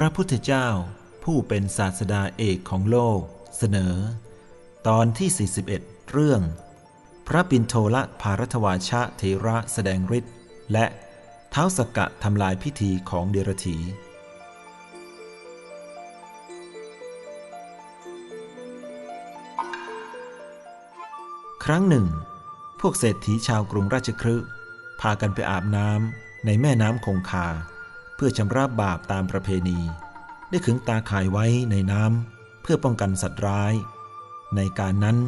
พระพุทธเจ้าผู้เป็นศาสดาเอกของโลก เสนอ ตอนที่ 41 เรื่อง พระปินโทละภารัตวาชะเทระแสดงฤทธิ์และเท้าสกกะทำลายพิธีของเดรถีครั้งหนึ่ง พวกเศรษฐีชาวกรุงราชคฤห์พากันไปอาบน้ำในแม่น้ำคงคา เพื่อชำระบาปตามประเพณี ได้ขึงตาข่ายไว้ในน้ำเพื่อป้องกันสัตว์ร้าย ในการนั้น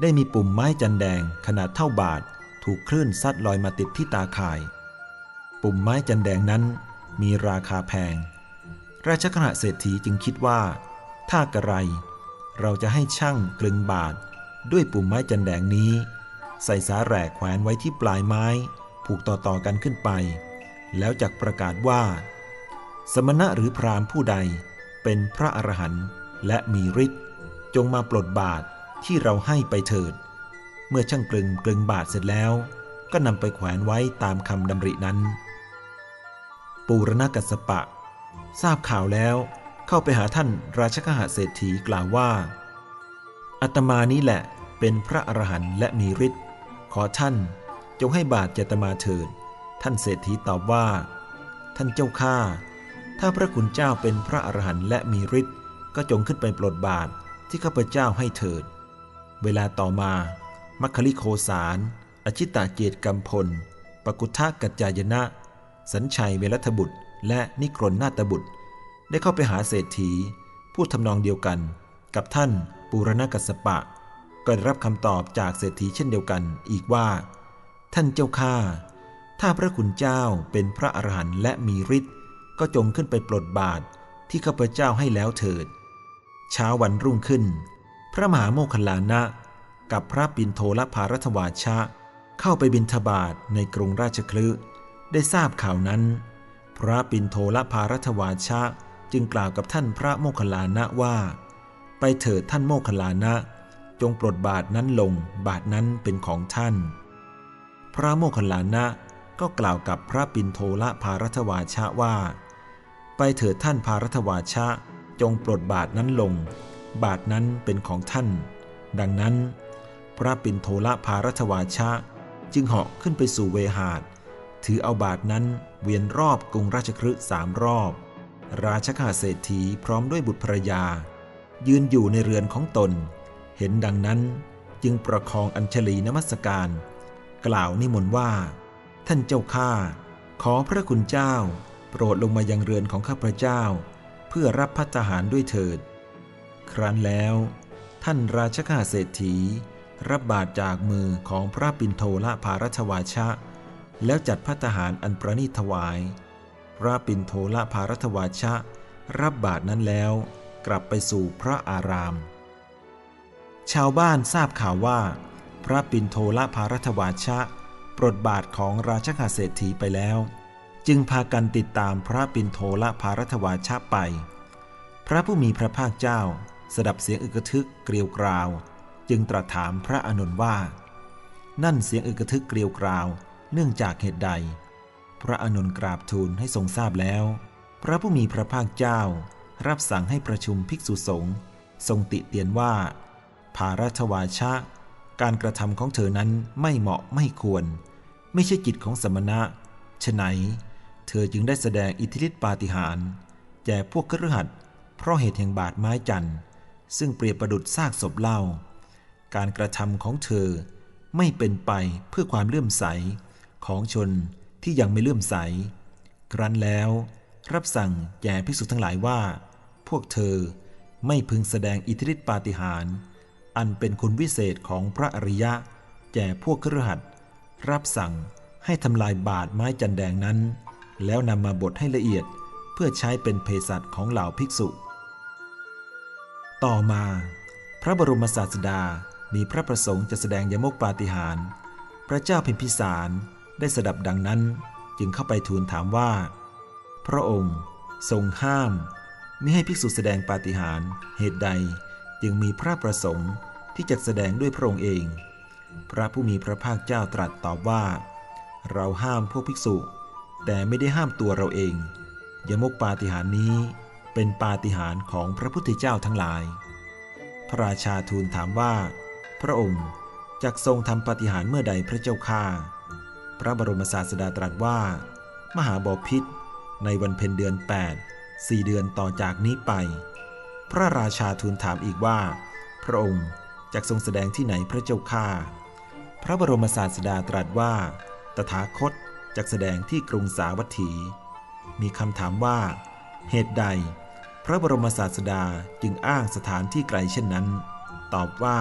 ได้มีปุ่มไม้จันแดงขนาดเท่าบาทถูกคลื่นซัดลอยมาติดที่ตาข่าย ปุ่มไม้จันแดงนั้นมีราคาแพง ราชคณะเศรษฐีจึงคิดว่า ถ้ากระไร เราจะให้ช่างกลึงบาท ด้วยปุ่มไม้จันแดงนี้ ใส่สาแหรกแขวนไว้ที่ปลายไม้ ผูกต่อๆกันขึ้นไป แล้วจักประกาศว่า สมณะหรือพราหมณ์ผู้ใดเป็นพระอรหันต์และมีฤทธิ์จงมาปลดบาทที่เราให้ไปเถิด เมื่อช่างกลึงกลึงบาทเสร็จแล้ว ก็นำไปแขวนไว้ตามคำดำรินั้น ปูรณกัสสปะ ทราบข่าวแล้วเข้าไปหาท่านราชกหาเศรษฐีกล่าวว่า อัตมานี้แหละเป็นพระอรหันต์และมีฤทธิ์ขอท่านจงให้บาทเจตมาเถิด ท่านเศรษฐีตอบว่า ท่านเจ้าข้าถ้าพระคุณเจ้าเป็นพระอรหันต์และมีฤทธิ์ก็จงขึ้นไปปลดบาทที่ข้าพเจ้าให้เถิด เวลาต่อมามัคคลิโคสารอชิตาเจตกำพล ปกุทะกัจจายนะ สัญชัยเวรัตบุตร และนิกรนนาตบุตร ได้เข้าไปหาเศรษฐี พูดทำนองเดียวกัน กับท่านปูรณกัสสปะ ก็ได้รับคำตอบจากเศรษฐีเช่นเดียวกันอีกว่า ท่านเจ้าข้า ถ้าพระคุณเจ้าเป็นพระอรหันต์และมีฤทธิ์ก็จงขึ้นไปปลดบาทที่ข้าพเจ้าให้แล้วเถิด เช้าวันรุ่งขึ้น พระมหาโมคคัลลานะ กับพระปินโทละภารัตวาชะ เข้าไปบิณฑบาตในกรุงราชคลึได้ทราบข่าวนั้น พระปินโทละภารัตวาชะจึงกล่าวกับท่านพระโมคคัลลานะว่า ไปเถิดท่านโมคคัลลานะ จงปลดบาทนั้นลง บาทนั้นเป็นของท่าน พระโมคคัลลานะ ก็กล่าวกับพระปินโทละภารัตวาชะว่า ไปเถิดท่านภารัตวาชะจงปลดบาทนั้นลง บาทนั้นเป็นของท่าน ดังนั้น พระปินโทละภารัตวาชะจึงเหาะขึ้นไปสู่เวหาดถือเอาบาทนั้นเวียนรอบกรุงราชคฤห์สามรอบ ราชข้าเศรษฐีพร้อมด้วยบุตรภรยา ยืนอยู่ในเรือนของตน เห็นดังนั้นจึงประคองอัญชลีนมัสการ กล่าวนิมนต์ว่า ท่านเจ้าข้าขอพระคุณเจ้า โปรดลงมายังเรือนของข้าพระเจ้า เพื่อรับพัฒหารด้วยเถิด ครั้นแล้ว ท่านราชข้าเศรษฐี รับบาทจากมือของพระปินโทละภารัชวาชะ แล้วจัดพัฒหารอันประณีตถวาย พระปินโทละภารัตวาชะ รับบาทนั้นแล้ว กลับไปสู่พระอาราม ชาวบ้านทราบข่าวว่า พระปินโทละภารัตวาชะ ปลดบาทของราชกาเศรษฐีไปแล้ว จึงพากันติดตามพระปินโทละภารัตวาชะไป พระผู้มีพระภาคเจ้า สดับเสียงอึกทึกเกลียวกราว จึงตรัสถามพระอานนว่า นั่นเสียงอึกทึกเกลียวกราว เนื่องจากเหตุใด พระอานนกราบทูลให้ทรงทราบแล้ว พระผู้มีพระภาคเจ้า รับสั่งให้ประชุมภิกษุสงฆ์ทรงติเตียนว่า ภารัตวาชะการกระทำของเธอนั้นไม่เหมาะไม่ควร ไม่ใช่กิจของสมณะฉะไหน เธอจึงได้แสดงอิทธิฤทธิปาฏิหาริย์แก่พวกคฤหัสถ์เพราะเหตุแห่งบาดไม้จันทร์ซึ่งเปรียบประดุดซากศพเล่า การกระทำของเธอไม่เป็นไปเพื่อความเลื่อมใสของชนที่ยังไม่เลื่อมใส ครั้นแล้วรับสั่งแก่ภิกษุทั้งหลายว่า พวกเธอไม่พึงแสดงอิทธิฤทธิปาฏิหาริย์อันเป็นคุณวิเศษของพระอริยะแก่พวกคฤหัสถ์ รับสั่งให้ทำลายบาดไม้จันแดงนั้น แล้วนำมาบดให้ละเอียดเพื่อใช้เป็นเภสัชของเหล่าภิกษุ ต่อมา พระบรมศาสดามีพระประสงค์จะแสดงยมกปาฏิหาริย์พระเจ้าพิมพิสารได้สดับดังนั้นจึงเข้าไปทูลถามว่า พระองค์ทรงห้ามไมิให้ภิกษุแสดงปาฏิหาริย์เหตุใดจึงมีพระประสงค์ที่จะแสดงด้วยพระองค์เอง พระผู้มีพระภาคเจ้าตรัสตอบว่า เราห้ามพวกภิกษุ แต่ไม่ได้ห้ามตัวเราเองยมกปาฏิหารินี้เป็นปาฏิหาริย์ของพระพุทธเจ้าทั้งหลาย พระราชาทูลถามว่า พระองค์จักทรงทำปาฏิหาริย์เมื่อใดพระเจ้าข้าพระบรมศาสดาตรัสว่า มหาบอพิษในวันเพ็ญเดือน8สี่เดือนต่อจากนี้ไป พระราชาทูลถามอีกว่า พระองค์ จักทรงแสดงที่ไหนพระเจ้าข้าพระบรมศาสดาตรัสว่า ตถาคตจักแสดงที่กรุงสาวัตถี มีคำถามว่า เหตุใด พระบรมศาสดาจึงอ้างสถานที่ไกลเช่นนั้น ตอบว่า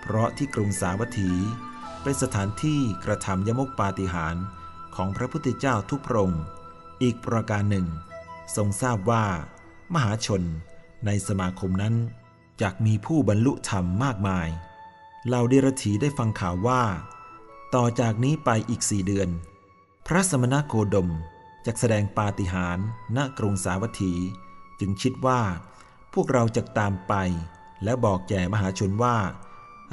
เพราะที่กรุงสาวัตถี เป็นสถานที่กระทำยมกปาฏิหารของพระพุทธเจ้าทุกพระองค์อีกประการหนึ่ง ทรงทราบว่า มหาชนในสมาคมนั้น จากมีผู้บรรลุธรรมมากมายเหล่าเดรธีได้ฟังข่าวว่า ต่อจากนี้ไปอีกสี่เดือน พระสมณโคดมจะแสดงปาฏิหาริย์ณกรุงสาวัตถี จึงคิดว่า พวกเราจะตามไป และบอกแก่มหาชนว่า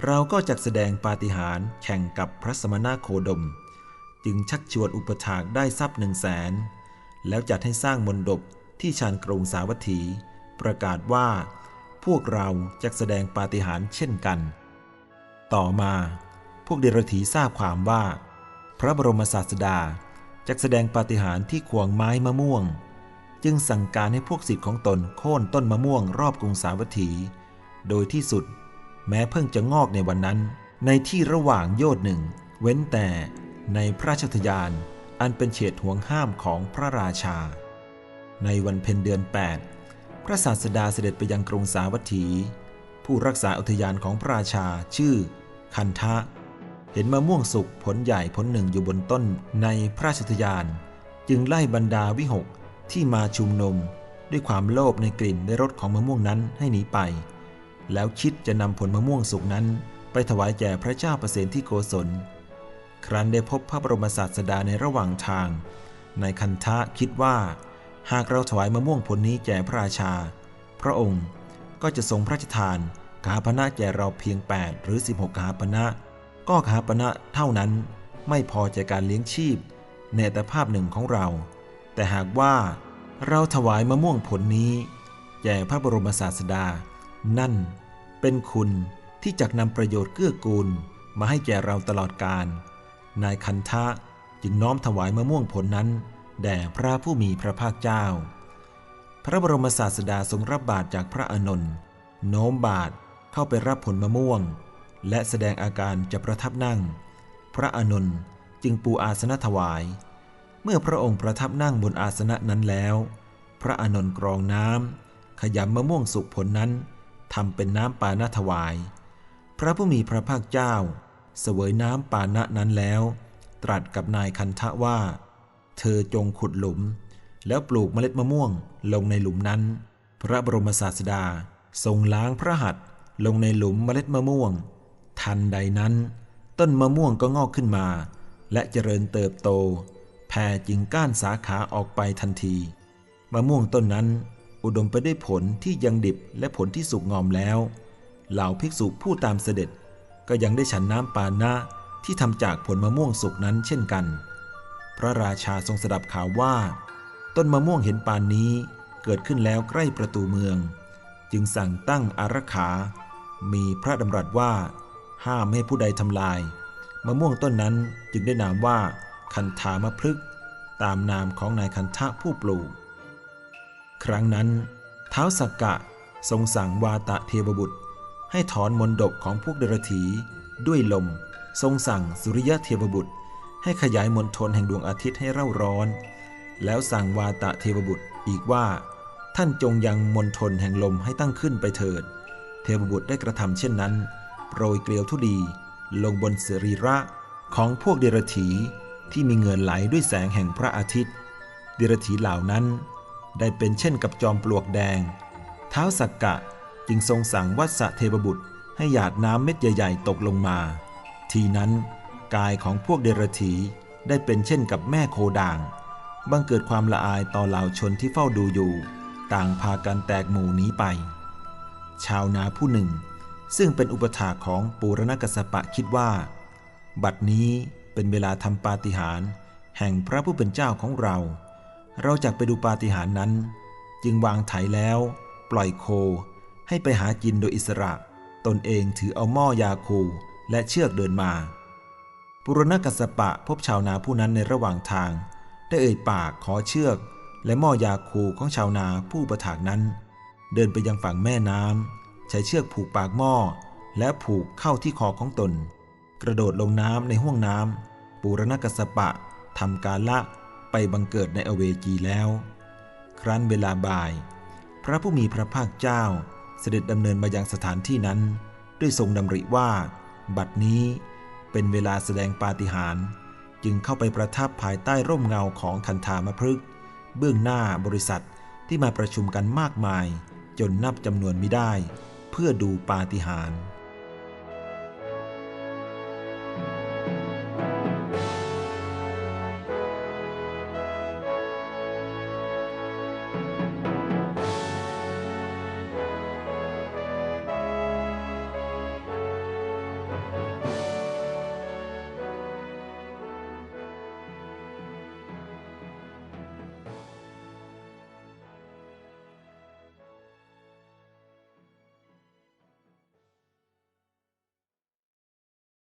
เราก็จะแสดงปาฏิหาริย์แข่งกับพระสมณโคดม จึงชักชวนอุปถากได้ทรัพย์หนึ่งแสนแล้วจัดให้สร้างมนดบที่ชานกรุงสาวัตถี ประกาศว่า พวกเราจะแสดงปาฏิหาริย์เช่นกัน ต่อมาพวกเดรธีทราบความว่า พระบรมศาสดาจะแสดงปาฏิหาริย์ที่ควงไม้มะม่วง จึงสั่งการให้พวกศิษย์ของตนโค่นต้นมะม่วงรอบกรุงสาวัตถี โดยที่สุด แม้เพิ่งจะงอกในวันนั้น ในที่ระหว่างโยดหนึ่ง เว้นแต่ในพระราชทยานอันเป็นเฉดห่วงห้ามของพระราชา ในวันเพ็ญเดือน 8 พระศาสดาเสด็จไปยังกรุงสาวัตถี ผู้รักษาอุทยานของพระราชาชื่อ คันทะ เห็นมะม่วงสุกผลใหญ่ผลหนึ่งอยู่บนต้นในพระราชทยาน จึงไล่บรรดาวิหกที่มาชุมนุม ด้วยความโลภในกลิ่นในรสของมะม่วงนั้นให้หนีไป แล้วคิดจะนำผลมะม่วงสุกนั้น ไปถวายแก่พระเจ้าประเสนที่โกศล ครั้นได้พบพระบรมศาสดาในระหว่างทาง ในคันทะคิดว่า หากเราถวายมะม่วงผลนี้แก่พระราชา พระองค์ก็จะทรงพระราชทานกาปณะแก่เราเพียง 8 หรือ 16กาปณะก็กาปณะเท่านั้นไม่พอใจการเลี้ยงชีพ ในแต่ภาพหนึ่งของเรา แต่หากว่าเราถวายมะม่วงผลนี้ แก่พระบรมศาสดา นั่นเป็นคุณที่จะนำประโยชน์เกื้อกูลมาให้แก่เราตลอดกาลนายคันทะจึงน้อมถวายมะม่วงผลนั้น แด่พระผู้มีพระภาคเจ้า พระบรมศาสดาทรงรับบาตรจากพระอนนท์โน้มบาตรเข้าไปรับผลมะม่วง และแสดงอาการจะประทับนั่ง พระอนนท์จึงปูอาสนะถวาย เมื่อพระองค์ประทับนั่งบนอาสนะนั้นแล้ว พระอนนท์กรองน้ำขยำมะม่วงสุกผลนั้นทำเป็นน้ำปานะถวาย พระผู้มีพระภาคเจ้า เสวยน้ำปานะนั้นแล้ว ตรัสกับนายคันทะว่า เธอจงขุดหลุม แล้วปลูกเมล็ดมะม่วงลงในหลุมนั้น พระบรมศาสดาทรงล้างพระหัตถ์ลงในหลุมเมล็ดมะม่วง ทันใดนั้น ต้นมะม่วงก็งอกขึ้นมา และเจริญเติบโต แผ่จิงก้านสาขาออกไปทันที มะม่วงต้นนั้นอุดมไปด้วยผลที่ยังดิบและผลที่สุกงอมแล้ว เหล่าภิกษุผู้ตามเสด็จก็ยังได้ฉันน้ำปานะที่ทำจากผลมะม่วงสุกนั้นเช่นกัน พระราชาทรงสดับข่าวว่า ต้นมะม่วงเห็นปานนี้เกิดขึ้นแล้วใกล้ประตูเมือง จึงสั่งตั้งอารักขา มีพระดำรัสว่า ห้ามให้ผู้ใดทำลาย มะม่วงต้นนั้นจึงได้นามว่า คันธามะพฤกตามนามของนายคันทะผู้ปลูก ครั้งนั้น เท้าสักกะทรงสั่งวาตะเทวบุตร ให้ถอนมนดบของพวกเดรธีด้วยลม ทรงสั่งสุริยะเทวบุตร ให้ขยายมนทนแห่งดวงอาทิตย์ให้เร่าร้อน แล้วสั่งวาตะเทวบุตรอีกว่า ท่านจงยังมนทนแห่งลมให้ตั้งขึ้นไปเถิด เทวบุตรได้กระทำเช่นนั้น โปรยเกลียวทุดีลงบนสรีระของพวกเดรธีที่มีเงินไหลด้วยแสงแห่งพระอาทิตย์ เดรธีเหล่านั้น ได้เป็นเช่นกับจอมปลวกแดง เท้าสักกะจึงทรงสั่งวัสะเทวบุตรให้หยาดน้ำเม็ดใหญ่ ๆ ตกลงมา ทีนั้น กายของพวกเดรธีได้เป็นเช่นกับแม่โคด่าง บังเกิดความละอายต่อเหล่าชนที่เฝ้าดูอยู่ ต่างพากันแตกหมู่หนีไป ชาวนาผู้หนึ่ง ซึ่งเป็นอุปถาของปูรณกสปะคิดว่า บัดนี้เป็นเวลาทำปาฏิหาริย์แห่งพระผู้เป็นเจ้าของเรา เราจะไปดูปาฏิหาริย์นั้น จึงวางไถแล้ว ปล่อยโค ให้ไปหากินโดยอิสระ ตนเองถือเอาหม้อยาคูและเชือกเดินมา ปุรณกัสปะพบชาวนาผู้นั้นในระหว่างทาง ได้เอ่ยปากขอเชือก และหม้อยาคูของชาวนาผู้ประถากนั้น เดินไปยังฝั่งแม่น้ำใช้เชือกผูกปากหม้อ และผูกเข้าที่คอของตน กระโดดลงน้ำในห้วงน้ำปุรณกัสสปะทำการละไปบังเกิดในอเวจีแล้ว ครั้นเวลาบ่าย พระผู้มีพระภาคเจ้าเสด็จดำเนินมายังสถานที่นั้น ด้วยทรงดำริว่า บัดนี้ เป็นเวลาแสดงปาฏิหาริย์จึงเข้าไปประทับภายใต้ร่มเงาของคันธามพฤกษ์เบื้องหน้าบริษัทที่มาประชุมกันมากมาย จนนับจำนวนไม่ได้ เพื่อดูปาฏิหาริย์